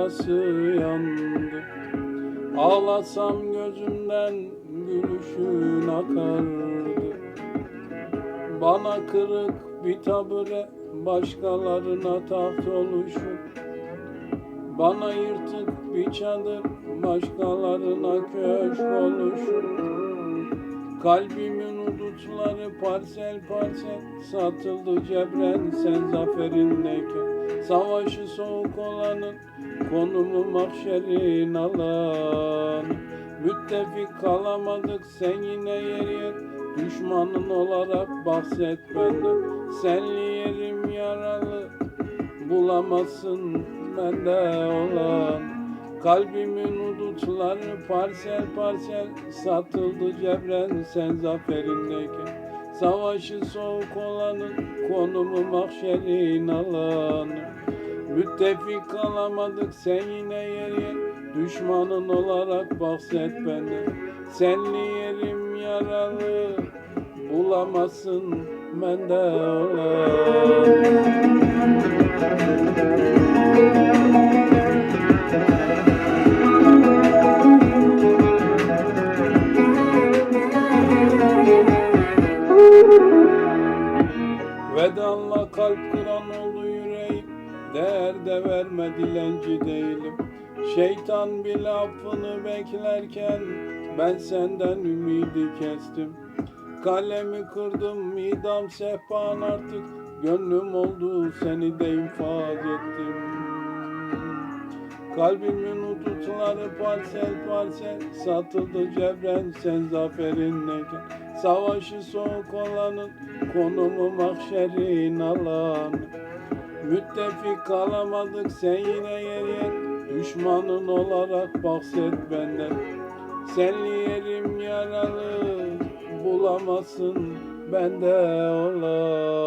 yarası yandı. Ağlasam gözümden gülüşün akardı. Bana kırık bir tabure başkalarına taht oluşur Bana yırtık bir çadır başkalarına köşk oluşur Kalbimin udutları parsel parsel satıldı cebren sen zaferindeyken Savaşı soğuk olanın konumu mahşerin alan. Müttefik kalamadık sen yine yer yer Düşmanın olarak bahset benden. Senli yerim yaralı bulamazsın bende olan. Kalbimin udutları parsel parsel satıldı cebren sen zaferindeyken Savaşı soğuk olanın konumu mahşerin alanı Müttefik kalamadık sen yine yer yer. Düşmanın olarak bahset benden Senli yerim yaralı bulamazsın bende olan Vedanla kalp kıran oldu yüreğim Değer de verme dilenci değilim. Şeytan bile affını beklerken Ben senden ümidi kestim. Kalemi kırdım idam sehpan artık Gönlüm oldu seni de infaz ettim. Kalbimin hudutları parsel parsel Satıldı cebren sen zaferindeyken Savaşı soğuk olanın konumu mahşerin alanı Müttefik kalamadık sen yine yer Düşmanın olarak bahset benden. Senli yerim yaralı bulamazsın bende olanı